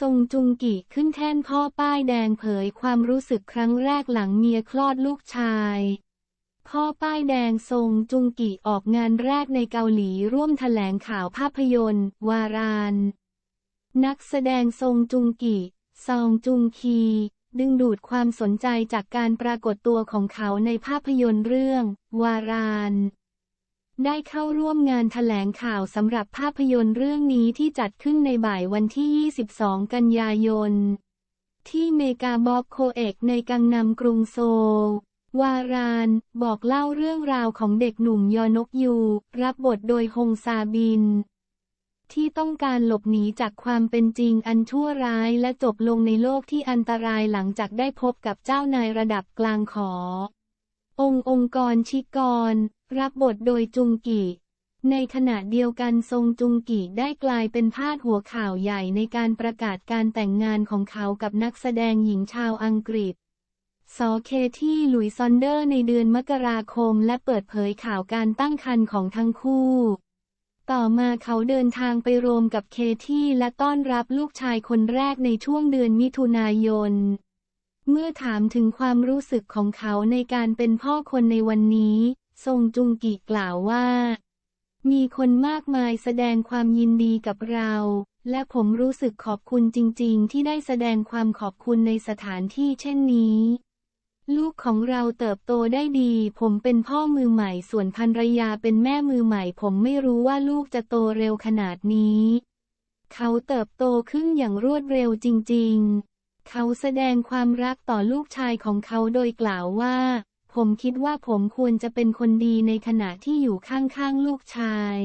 ทรงจุงกิขึ้นแท่นพ่อป้ายแดงเผยความรู้สึกครั้งแรกหลังเมียคลอดลูกชาย พ่อป้ายแดงทรงจุงกิออกงานแรกในเกาหลีร่วมแถลงข่าวภาพยนตร์ วาราน นักแสดงทรงจุงกิซองจุงคี ดึงดูดความสนใจจากการปรากฏตัวของเขาในภาพยนตร์เรื่อง วาราน ได้เข้าร่วมงานแถลงข่าวสำหรับภาพยนตร์เรื่องนี้ที่จัดขึ้นในบ่ายวันที่ 22 กันยายน ที่เมกาบ็อกโคเอกในกังนำกรุงโซล วาราน บอกเล่าเรื่องราวของเด็กหนุ่มยอนกยู รับบทโดยฮงซาบิน ที่ต้องการหลบหนีจากความเป็นจริงอันชั่วร้ายและจบลงในโลกที่อันตรายหลังจากได้พบกับเจ้านายระดับกลางขอ องค์องค์กรชิกร รับบทโดยจุงกิในขณะเดียวกันทรงจุงกิได้กลายเป็นพาดหัวข่าวใหญ่ในการประกาศการแต่งงานของเขากับนักแสดงหญิงชาวอังกฤษซอเคที่หลุยซอนเดอร์ในเดือนมกราคมและเปิดเผยข่าวการตั้งครรภ์ของทั้งคู่ ต่อมาเขาเดินทางไปโรมกับเคที่และต้อนรับลูกชายคนแรกในช่วงเดือนมิถุนายน เมื่อถามถึงความรู้สึกของเขาในการเป็นพ่อคนในวันนี้ ทรงจุงกิกล่าวว่า มีคนมากมายแสดงความยินดีกับเรา และผมรู้สึกขอบคุณจริง ๆ ที่ได้แสดงความขอบคุณในสถานที่เช่นนี้ลูกของเราเติบโตได้ดี ผมเป็นพ่อมือใหม่ ส่วนภรรยาเป็นแม่มือใหม่ ผมไม่รู้ว่าลูกจะโตเร็วขนาดนี้ เขาเติบโตขึ้นอย่างรวดเร็วจริง ๆ เขาแสดงความรักต่อลูกชายของเขาโดยกล่าวว่า ผมคิดว่าผมควรจะเป็นคนดีในขณะที่อยู่ข้างๆลูกชาย